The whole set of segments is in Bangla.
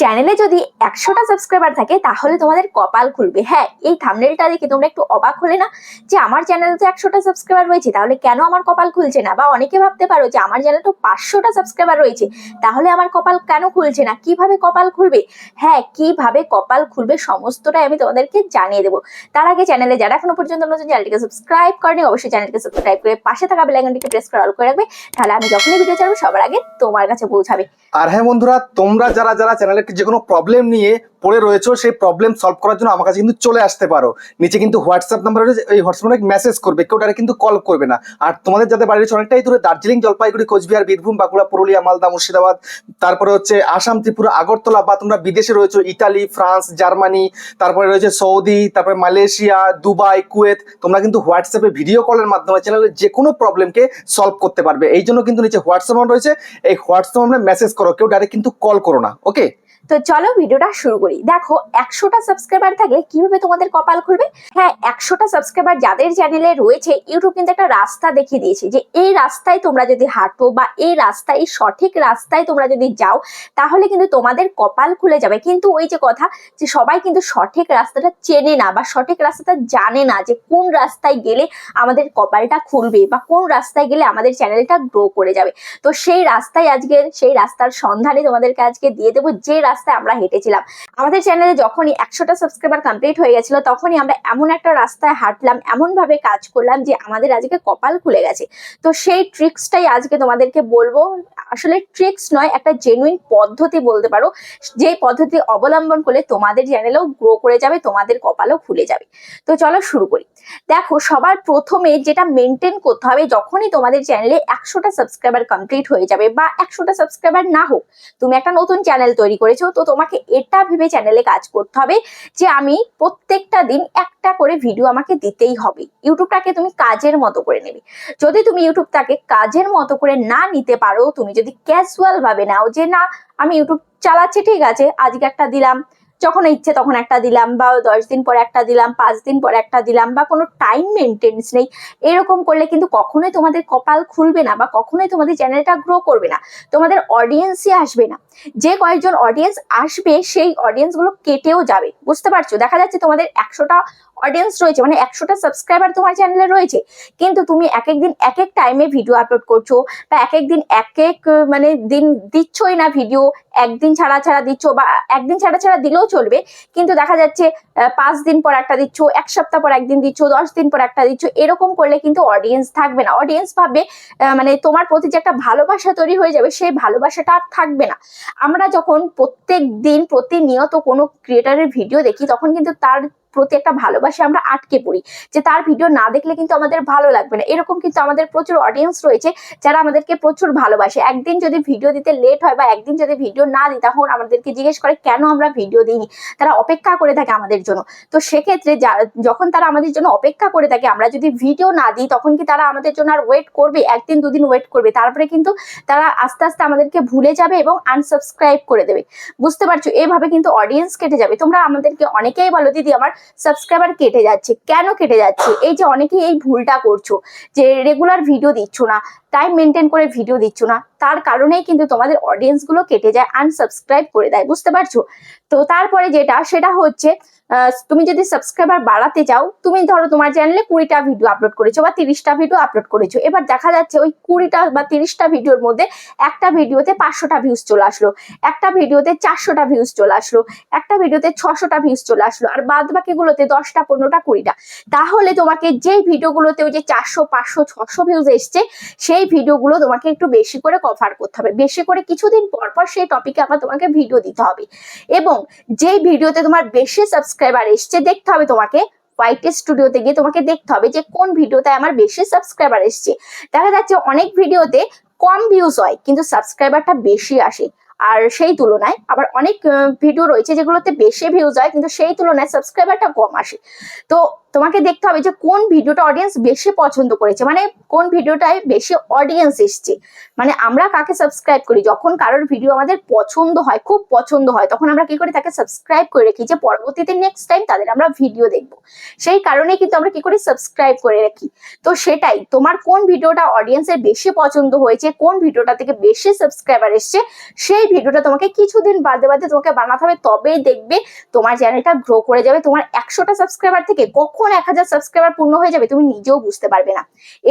চ্যানেলে যদি একশোটা সাবস্ক্রাইবার থাকে, তাহলে তোমাদের কপাল খুলবে। হ্যাঁ এই থামনেলটা দেখে তোমরা একটু অবাক হলে না, যে আমার চ্যানেলে তো একশোটা সাবস্ক্রাইবার রয়েছে, তাহলে কেন আমার কপাল খুলছে না? বা অনেকে ভাবতে পারো যে আমার চ্যানেলে তো পাঁচশোটা সাবস্ক্রাইবার রয়েছে, তাহলে আমার কপাল কেন খুলছে না? কীভাবে কপাল খুলবে? হ্যাঁ কীভাবে কপাল খুলবে সমস্তটাই আমি তোমাদেরকে জানিয়ে দেবো। তার আগে চ্যানেলে যারা এখনও পর্যন্ত নতুন, চ্যানেলটিকে সাবস্ক্রাইব করেনি, অবশ্যই চ্যানেলটিকে সাবস্ক্রাইব করে পাশে থাকা বেলাইকনটিকে প্রেস করে অল করে রাখবে, তাহলে আমি যখনই ভিডিও ছাড়বো, সবার আগে তোমার কাছে পৌঁছাবে। আর হ্যাঁ বন্ধুরা, তোমরা যারা যারা চ্যানেলের যে কোনো প্রবলেম নিয়ে পড়ে রয়েছো, সেই প্রবলেম সলভ করার জন্য আমার কাছে কিন্তু চলে আসতে পারো। নিচে কিন্তু হোয়াটসঅ্যাপ নাম্বার রয়েছে, এই হোয়াটসঅ্যাপে মেসেজ করবে, কেউ ডাইরেক্ট কিন্তু কল করবে না। আর তোমাদের যাদের বাড়ি রয়েছে, অনেকটাই দূরে, দার্জিলিং, জলপাইগুড়ি, কোচবিহার, বীরভূম, বাঁকুড়া, পুরুলিয়া, মালদা, মুর্শিদাবাদ, তারপরে হচ্ছে আসাম, ত্রিপুরা, আগরতলা, বা তোমরা বিদেশে রয়েছো ইটালি ফ্রান্স, জার্মানি, তারপরে রয়েছে সৌদি, তারপরে মালয়েশিয়া, দুবাই, কুয়েত, তোমরা কিন্তু হোয়াটসঅ্যাপে ভিডিও কলের মাধ্যমে চ্যানেলের যে কোনো প্রবলেমকে সলভ করতে পারবে। এই জন্য কিন্তু নিচে হোয়াটসঅ্যাপ নাম্বার রয়েছে, এই হোয়াটসঅ্যাপ নাম্বারে মেসেজ করো, কেউ ডাইরেক্ট কিন্তু কল করো না ওকে তো চলো ভিডিওটা শুরু করি। দেখো, একশোটা সাবস্ক্রাইবার থাকলে কীভাবে তোমাদের কপাল খুলবে? হ্যাঁ একশোটা সাবস্ক্রাইবার যাদের চ্যানেলে রয়েছে, ইউটিউব কিন্তু একটা রাস্তা দেখিয়ে দিয়েছে যে, এই রাস্তায় তোমরা যদি হাঁটো বা এই রাস্তায়, সঠিক রাস্তায় তোমরা যদি যাও, তাহলে কিন্তু তোমাদের কপাল খুলে যাবে। কিন্তু ওই যে কথা যে, সবাই কিন্তু সঠিক রাস্তাটা চেনে না বা সঠিক রাস্তাটা জানে না যে, কোন রাস্তায় গেলে আমাদের কপালটা খুলবে বা কোন রাস্তায় গেলে আমাদের চ্যানেলটা গ্রো করে যাবে। তো সেই রাস্তায় আজকে, সেই রাস্তার সন্ধানে তোমাদেরকে আজকে দিয়ে দেবো যে রাস্তায় আমরা হেঁটেছিলাম। আমাদের চ্যানেলে যখনই একশোটা সাবস্ক্রাইবার কমপ্লিট হয়ে গেছিল, তখনই আমরা এমন একটা রাস্তায় হাঁটলাম এমন ভাবে কাজ করলাম যে আমাদের আজকে কপাল খুলে গেছে। তো সেই ট্রিক্সটাই আজকে তোমাদেরকে বলব। আসলে ট্রিক্স নয়, একটা জেনুইন পদ্ধতি বলতে পারো। যে পদ্ধতি অবলম্বন করলে তোমাদের চ্যানেলেও গ্রো করে যাবে, তোমাদের কপালও খুলে যাবে। তো চলো শুরু করি। দেখো, সবার প্রথমে যেটা মেনটেন করতে হবে, যখনই তোমাদের চ্যানেলে একশোটা সাবস্ক্রাইবার কমপ্লিট হয়ে যাবে বা একশোটা সাবস্ক্রাইবার না হোক, তুমি একটা নতুন চ্যানেল তৈরি করেছ, তো তোমাকে এটা ভেবে চ্যানেলে কাজ করতে হবে যে আমি প্রত্যেকটা দিন একটা করে ভিডিও আমাকে দিতেই হবে। ইউটিউবটাকে তুমি কাজের মতো করে নেবে। যদি তুমি ইউটিউবটাকে কাজের মতো করে না নিতে পারো, তুমি যদি ক্যাজুয়াল ভাবে নাও যে না, আমি ইউটিউব চালাচ্ছি, ঠিক আছে, আজকে একটা দিলাম যখন ইচ্ছে তখন একটা দিলাম বা দশ দিন পর একটা দিলাম, পাঁচ দিন পর একটা দিলাম বা কোনো টাইম মেনটেন্স নেই। এরকম করলে কিন্তু কখনোই তোমাদের কপাল খুলবে না বা কখনোই তোমাদের চ্যানেলটা গ্রো করবে না। তোমাদের অডিয়েন্সই আসবে না। যে কয়েকজন অডিয়েন্স আসবে, সেই অডিয়েন্সগুলো কেটেও যাবে। বুঝতে পারছ? দেখা যাচ্ছে তোমাদের একশোটা অডিয়েন্স রয়েছে মানে একশোটা সাবস্ক্রাইবার তোমার চ্যানেলে রয়েছে। কিন্তু তুমি এক এক দিন এক এক টাইমে ভিডিও আপলোড করছ বা এক এক দিন এক এক মানে দিন দিচ্ছই না ভিডিও একদিন ছাড়া ছাড়া দিচ্ছ বা একদিন ছাড়া ছাড়া দিলেও চলবে, কিন্তু দেখা যাচ্ছে পাঁচ দিন পর একটা দিচ্ছ, এক সপ্তাহ পর একদিন দিচ্ছ, দশ দিন পর একটা দিচ্ছ, এরকম করলে কিন্তু অডিয়েন্স থাকবে না। অডিয়েন্স ভাববে মানে তোমার প্রতি যে একটা ভালোবাসা তৈরি হয়ে যাবে, সেই ভালোবাসাটা আর থাকবে না। আমরা যখন প্রত্যেক দিন প্রতিনিয়ত কোনো ক্রিয়েটারের ভিডিও দেখি, তখন কিন্তু তার প্রতি একটা ভালোবাসা আমরা আটকে পড়ি। যে তার ভিডিও না দেখলে কিন্তু আমাদের ভালো লাগবে না। এরকম কিন্তু আমাদের প্রচুর অডিয়েন্স রয়েছে যারা আমাদেরকে প্রচুর ভালোবাসে। একদিন যদি ভিডিও দিতে লেট হয় বা একদিন যদি ভিডিও না দিই তখন আমাদেরকে জিজ্ঞেস করে, কেন আমরা ভিডিও দিইনি? তারা অপেক্ষা করে থাকে আমাদের জন্য। তো সেক্ষেত্রে যখন তারা আমাদের জন্য অপেক্ষা করে থাকে, আমরা যদি ভিডিও না দিই তখন কি তারা আমাদের জন্য আর ওয়েট করবে? একদিন, দুদিন ওয়েট করবে। তারপরে কিন্তু তারা আস্তে আস্তে আমাদেরকে ভুলে যাবে এবং আনসাবস্ক্রাইব করে দেবে। বুঝতে পারছ? এভাবে কিন্তু অডিয়েন্স কেটে যাবে। তোমরা আমাদেরকে অনেকেই বলো, দিদি, আমার সাবস্ক্রাইবার কেটে যাচ্ছে। কেন কেটে যাচ্ছে? এই যে অনেকেই এই ভুলটা করছ, যে রেগুলার ভিডিও দিচ্ছ না। টাইম মেনটেন করে ভিডিও দিচ্ছ না। তার কারণেই কিন্তু তোমাদের অডিয়েন্সগুলো কেটে যায় আনসাবস্ক্রাইব করে দেয়, বুঝতে পারছ? তো তারপরে যেটা, সেটা হচ্ছে তুমি যদি সাবস্ক্রাইবার বাড়াতে চাও, তুমি ধরো তোমার চ্যানেলে কুড়িটা ভিডিও আপলোড করেছ বা তিরিশটা ভিডিও আপলোড করেছ। এবার দেখা যাচ্ছে ওই কুড়িটা বা তিরিশটা ভিডিওর মধ্যে একটা ভিডিওতে পাঁচশোটা ভিউজ চলে আসলো, একটা ভিডিওতে চারশোটা ভিউজ চলে আসলো, একটা ভিডিওতে ছশোটা ভিউজ চলে আসলো, আর বাদ বাকিগুলোতে দশটা, পনেরোটা, কুড়িটা। তাহলে তোমাকে যেই ভিডিওগুলোতে ওই যে চারশো, পাঁচশো, ছশো ভিউজ এসছে, সেই ভিডিওগুলো তোমাকে একটু বেশি করে কভার করতে হবে। বেশি করে কিছুদিন পর পর সেই টপিকে আবার তোমাকে ভিডিও দিতে হবে। এবং যেই ভিডিওতে তোমার বেশি সাবস্ক্রাইবার এসছে, দেখতে হবে তোমাকে হোয়াইট স্টুডিওতে গিয়ে তোমাকে দেখতে হবে যে কোন ভিডিওতে আমার বেশি সাবস্ক্রাইবার এসছে। দেখা যাচ্ছে অনেক ভিডিওতে কম ভিউজ হয়, কিন্তু সাবস্ক্রাইবারটা বেশি আসে। আর সেই তুলনায় আবার অনেক ভিডিও রয়েছে যেগুলোতে বেশি ভিউজ হয়, কিন্তু সেই তুলনায় সাবস্ক্রাইবারটা কম আসে। তো তোমাকে দেখতে হবে যে কোন ভিডিওটা অডিয়েন্স বেশি পছন্দ করেছে। মানে কোন ভিডিওটায় বেশি অডিয়েন্স এসছে। মানে আমরা কাকে সাবস্ক্রাইব করি? যখন কারোর ভিডিও আমাদের পছন্দ হয়, খুব পছন্দ হয়, তখন আমরা কি করি? তাকে সাবস্ক্রাইব করে রাখি যে পরবর্তীতে নেক্সট টাইম তাদের আমরা ভিডিও দেখব। সেই কারণে কিন্তু আমরা কি করি? সাবস্ক্রাইব করে রাখি। তো সেটাই, তোমার কোন ভিডিওটা অডিয়েন্সের বেশি পছন্দ হয়েছে, কোন ভিডিওটা থেকে বেশি সাবস্ক্রাইবার এসছে, সেই ভিডিওটা তোমাকে কিছুদিন বাদে বাদে তোমাকে বানাতে হবে, তবেই দেখবে তোমার চ্যানেলটা গ্রো করে যাবে। তোমার একশোটা সাবস্ক্রাইবার থেকে কখন এক হাজার সাবস্ক্রাইবার পূর্ণ হয়ে যাবে, তুমি নিজেও বুঝতে পারবে না।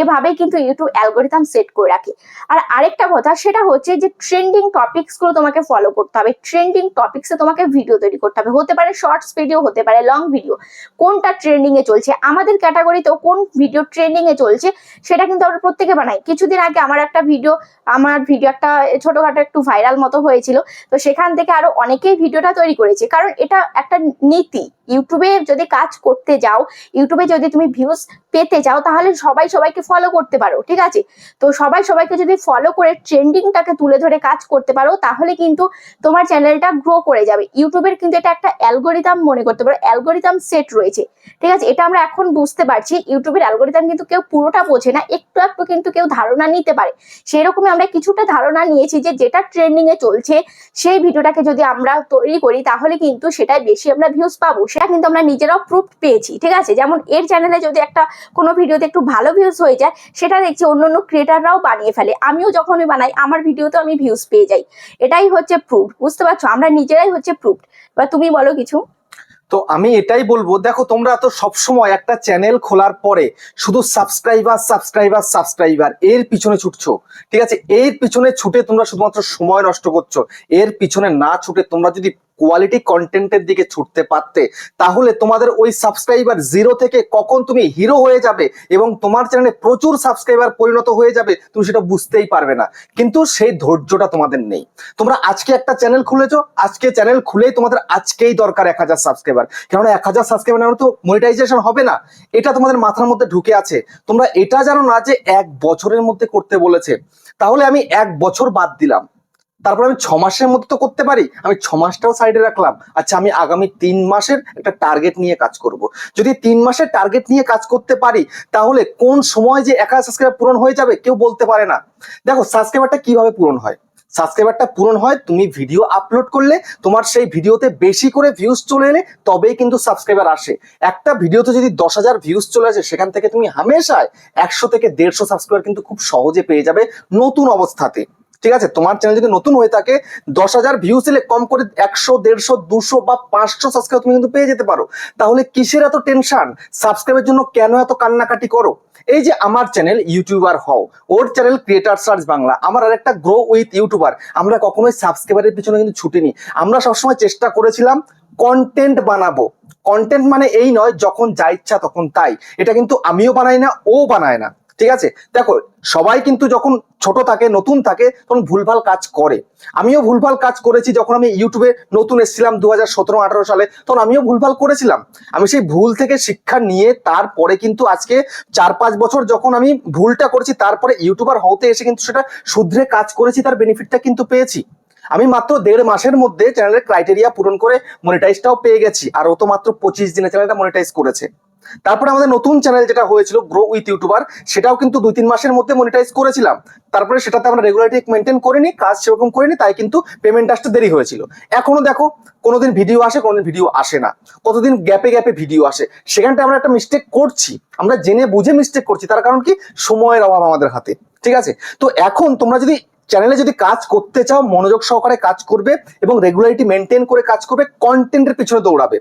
এভাবেই কিন্তু ইউটিউব অ্যালগোরিথাম সেট করে রাখে। আর আরেকটা কথা, সেটা হচ্ছে যে ট্রেন্ডিং টপিকসগুলো তোমাকে ফলো করতে হবে। ট্রেন্ডিং টপিক্সে তোমাকে ভিডিও তৈরি করতে হবে। হতে পারে শর্টস ভিডিও হতে পারে লং ভিডিও কোনটা ট্রেন্ডিং এ চলছে? আমাদের ক্যাটাগরিতেও কোন ভিডিও ট্রেন্ডিং এ চলছে, সেটা কিন্তু আমরা প্রত্যেকে বানাই। কিছুদিন আগে আমার একটা ভিডিও আমার ভিডিও একটা ছোটখাটো একটু ভাইরাল মতো হয়েছিল। তো সেখান থেকে আরও অনেকেই ভিডিওটা তৈরি করেছে। কারণ এটা একটা নীতি। ইউটিউবে যদি কাজ করতে যাও ইউটিউবে যদি তুমি ভিউজ পেতে চাও, তাহলে সবাই সবাইকে ফলো করতে পারো, ঠিক আছে? তো সবাই সবাইকে যদি ফলো করে ট্রেন্ডিংটাকে তুলে ধরে কাজ করতে পারো, তাহলে কিন্তু তোমার চ্যানেলটা গ্রো করে যাবে। ইউটিউবের কিন্তু এটা একটা অ্যালগোরিথাম মনে করতে পারো অ্যালগোরিথাম সেট রয়েছে, ঠিক আছে? এটা আমরা এখন বুঝতে পারছি ইউটিউবের অ্যালগোরিথাম কিন্তু কেউ পুরোটা বোঝে না, একটু একটু কিন্তু কেউ ধারণা নিতে পারে। সেরকমই আমরা কিছুটা ধারণা নিয়েছি যে যেটা ট্রেন্ডিং এ চলছে, সেই ভিডিওটাকে যদি আমরা তৈরি করি, তাহলে কিন্তু সেটাই বেশি আমরা ভিউজ পাবো, সেটা কিন্তু আমরা নিজেরাও প্রুফ পেয়েছি, ঠিক আছে? যেমন এর চ্যানেলে যদি একটা কোনো ভিডিওতে একটু ভালো ভিউজ হয়ে যায়, সেটা দেখছি অন্য অন্য ক্রিয়েটাররাও বানিয়ে ফেলে। আমিও যখনই বানাই, আমার ভিডিওতে আমি ভিউজ পেয়ে যাই। এটাই হচ্ছে প্রুফ বুঝতে পারছ? আমরা নিজেরাই হচ্ছে প্রুফ এবার তুমি বলো কিছু। তো আমি এটাই বলব, দেখো তোমরা তো সবসময় একটা চ্যানেল খোলার পরে শুধু সাবস্ক্রাইবার সাবস্ক্রাইবার সাবস্ক্রাইবার এর পিছনে ছুটছো। ঠিক আছে? এর পিছনে ছুটে তোমরা শুধুমাত্র সময় নষ্ট করছ। এর পিছনে না ছুটে তোমরা যদি কোয়ালিটি কন্টেন্টের দিকে ছুটতে পারতে, তাহলে তোমাদের ওই সাবস্ক্রাইবার জিরো থেকে কখন তুমি হিরো হয়ে যাবে এবং তোমার চ্যানেলে প্রচুর সাবস্ক্রাইবার পরিণত হয়ে যাবে, তুমি সেটা বুঝতেই পারবে না। কিন্তু সেই ধৈর্যটা তোমাদের নেই। তোমরা আজকে একটা চ্যানেল খুলেছো, আজকে চ্যানেল খুলেই তোমাদের আজকেই দরকার এক হাজার সাবস্ক্রাইবার কেননা এক হাজার সাবস্ক্রাইবার তো মনিটাইজেশন হবে না। এটা তোমাদের মাথার মধ্যে ঢুকে আছে। তোমরা এটা জানো না যে এক বছরের মধ্যে করতে বলেছে। তাহলে আমি এক বছর বাদ দিলাম। তারপর আমি ছ মাসের মধ্যে তো করতে পারি। আমি ছ মাসটাও সাইডে রাখলাম। আচ্ছা আমি আগামী তিন মাসের একটা টার্গেট নিয়ে কাজ করব। যদি তিন মাসের টার্গেট নিয়ে কাজ করতে পারি, তাহলে কোন সময় যে একা সাবস্ক্রাইবার পূরণ হয়ে যাবে কেউ বলতে পারে না। দেখো সাবস্ক্রাইবারটা কীভাবে পূরণ হয়? সাবস্ক্রাইবারটা পূরণ হয় তুমি ভিডিও আপলোড করলে, তোমার সেই ভিডিওতে বেশি করে ভিউজ চলে এলে তবেই কিন্তু সাবস্ক্রাইবার আসে। একটা ভিডিওতে যদি দশ হাজার ভিউজ চলে আসে, সেখান থেকে তুমি হামেশায় একশো থেকে দেড়শো সাবস্ক্রাইবার কিন্তু খুব সহজে পেয়ে যাবে নতুন অবস্থাতে। ঠিক আছে? তোমার চ্যানেল যদি নতুন হয়ে থাকে, দশ হাজার ভিউজ এলে কম করে একশো, দেড়শো, দুশো বা পাঁচশো সাবস্ক্রাইব তুমি কিন্তু পেয়ে যেতে পারো। তাহলে কিসের এত টেনশন সাবস্ক্রাইবের জন্য কেন এত কান্নাকাটি করো? এই যে আমার চ্যানেল ইউটিউবার হও, ওর চ্যানেল ক্রিয়েটার সার্চ বাংলা, আমার আর একটা গ্রো উইথ ইউটিউবার আমরা কখনোই সাবস্ক্রাইবারের পিছনে কিন্তু ছুটিনি। আমরা সবসময় চেষ্টা করেছিলাম কন্টেন্ট বানাবো। কন্টেন্ট মানে এই নয়, যখন যা ইচ্ছা তখন তাই। এটা কিন্তু আমিও বানাই না, ও বানায় না। ঠিক আছে? দেখো, সবাই কিন্তু যখন ছোট থাকে, নতুন থাকে, তখন ভুলভাল কাজ করে। আমিও ভুলভাল কাজ করেছি যখন আমি ইউটিউবে নতুন এসেছিলাম দু হাজার সতেরো আঠারো সালে, তখন আমিও ভুলভাল করেছিলাম। আমি সেই ভুল থেকে শিক্ষা নিয়ে তারপরে কিন্তু আজকে চার পাঁচ বছর যখন আমি ভুলটা করেছি, তারপরে ইউটিউবার হতে এসে কিন্তু সেটা শুধরে কাজ করেছি, তার বেনিফিটটা কিন্তু পেয়েছি। আমি মাত্র দেড় মাসের মধ্যে চ্যানেলের ক্রাইটেরিয়া পূরণ করে মনিটাইজটাও পেয়ে গেছি। আর ও তো মাত্র পঁচিশ দিনে চ্যানেলটা মনিটাইজ করেছে। তারপরে আমাদের নতুন চ্যানেল যেটা হয়েছিল গ্রো উইথ ইউটিউবার সেটাও কিন্তু দুই তিন মাসের মধ্যে মনিটাইজ করেছিলাম। তারপরে সেটাতে আমরা রেগুলারিটি মেনটেন করিনি, কাজ সেরকম করিনি, তাই কিন্তু পেমেন্ট আসতে দেরি হয়েছিল। এখনও দেখো কোনোদিন ভিডিও আসে, কোনোদিন ভিডিও আসে না। কতদিন গ্যাপে গ্যাপে ভিডিও আসে। সেখানটা আমরা একটা মিস্টেক করছি। আমরা জেনে বুঝে মিস্টেক করছি, তার কারণ কি? সময়ের অভাব আমাদের হাতে। ঠিক আছে? তো এখন তোমরা যদি চ্যানেলে যদি কাজ করতে চাও, মনোযোগ সহকারে কাজ করবে এবং রেগুলারিটি মেনটেন করে কাজ করবে কন্টেন্টের পিছনে দৌড়াবে।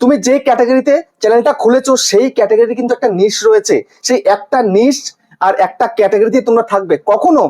তুমি যে ক্যাটাগরিতে চ্যানেলটা খুলেছো, সেই ক্যাটাগরি কিন্তু একটা নিশ রয়েছে। সেই একটা নিশ আর একটা ক্যাটাগরিতে তোমরা থাকবে। কখনো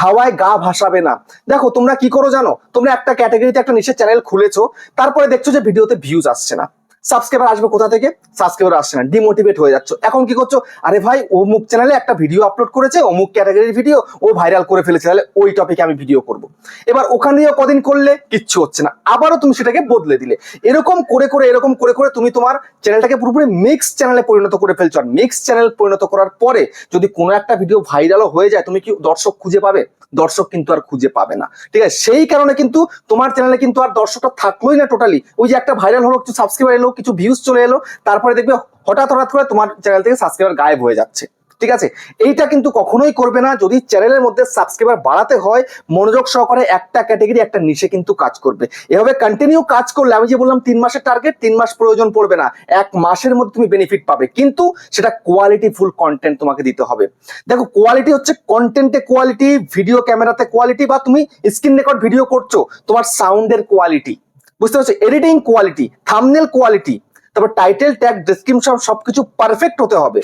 হাওয়ায় গা ভাসাবে না। দেখো, তোমরা কি করো জানো? তোমরা একটা ক্যাটাগরিতে একটা নিচের চ্যানেল খুলেছো, তারপরে দেখছ যে ভিডিওতে ভিউজ আসছে না। সাবস্ক্রাইবার আসবে কোথা থেকে? সাবস্ক্রাইবার আসছে না ডিমোটিভেট হয়ে যাচ্ছ। এখন কি করছ? আরে ভাই, অমুক চ্যানেলে একটা ভিডিও আপলোড করেছে, অমুক ক্যাটাগরির ভিডিও ও ভাইরাল করে ফেলেছে, তাহলে ওই টপিকে আমি ভিডিও করব। এবার ওখানেও কদিন করলে কিচ্ছু হচ্ছে না, আবারও তুমি সেটাকে বদলে দিলে। এরকম করে করে, এরকম করে করে তুমি তোমার চ্যানেলটাকে পুরোপুরি মিক্স চ্যানেলে পরিণত করে ফেলছো। আর মিক্স চ্যানেল পরিণত করার পরে যদি কোনো একটা ভিডিও ভাইরালও হয়ে যায়, তুমি কি দর্শক খুঁজে পাবে? দর্শক কিন্তু আর খুঁজে পাবে না। ঠিক আছে? সেই কারণে কিন্তু তোমার চ্যানেলে কিন্তু আর দর্শকটা থাকলোই না টোটালি ওই যে একটা ভাইরাল হলো কিছু সাবস্ক্রাইবার এলো কিছু ভিউজ চলে এলো, তারপরে দেখবে হঠাৎ হঠাৎ করে তোমার চ্যানেল থেকে সাবস্ক্রাইবার গায়েব হয়ে যাচ্ছে। ঠিক আছে? এইটা কিন্তু কখনোই করবে না, যদি চ্যানেলের মধ্যে সাবস্ক্রাইবার বাড়াতে হয়, মনোযোগ সহকারে একটা ক্যাটাগরি একটা নিশে কিন্তু কাজ করবে। এভাবে কন্টিনিউ কাজ করলে, আমি যে বললাম তিন মাসের টার্গেট তিন মাস প্রয়োজন পড়বে না। এক মাসের মধ্যে তুমি বেনিফিট পাবে। কিন্তু সেটা কোয়ালিটি ফুল কন্টেন্ট তোমাকে দিতে হবে। দেখো কোয়ালিটি হচ্ছে কন্টেন্টে কোয়ালিটি ভিডিও ক্যামেরাতে কোয়ালিটি বা তুমি স্ক্রিন রেকর্ড ভিডিও করছ, তোমার সাউন্ডের কোয়ালিটি বুঝতে পারছ? এডিটিং কোয়ালিটি থামনেল কোয়ালিটি তারপর টাইটেল ট্যাগ ডেসক্রিপশন সবকিছু পারফেক্ট হতে হবে।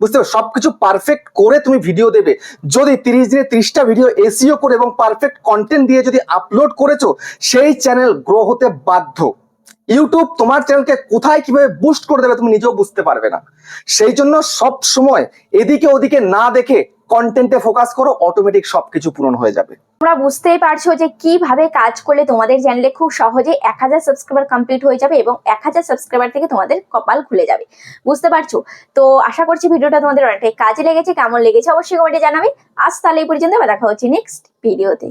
বুঝতে পারছ? সবকিছু পারফেক্ট করে তুমি ভিডিও দেবে। যদি তিরিশ দিনে তিরিশটা ভিডিও এসিও করে এবং পারফেক্ট কন্টেন্ট দিয়ে যদি আপলোড করেছ, সেই চ্যানেল গ্রো হতে বাধ্য। ইউটিউব তোমার চ্যানেলকে কোথায় কীভাবে বুস্ট করে দেবে তুমি নিজেও বুঝতে পারবে না। সেই জন্য সব সময় এদিকে ওদিকে না দেখে কন্টেন্টে ফোকাস করো অটোমেটিক সবকিছু পূরণ হয়ে যাবে। তোমরা বুঝতেই পারছ যে কীভাবে কাজ করলে তোমাদের চ্যানেলে খুব সহজে এক হাজার সাবস্ক্রাইবার কমপ্লিট হয়ে যাবে এবং এক হাজার সাবস্ক্রাইবার থেকে তোমাদের কপাল খুলে যাবে। বুঝতে পারছ? তো আশা করছি ভিডিওটা তোমাদের অনেকটাই কাজে লেগেছে। কেমন লেগেছে অবশ্যই কমেন্টে জানাবে। আজ তাহলে এই পর্যন্ত দেখা হচ্ছে নেক্সট ভিডিওতে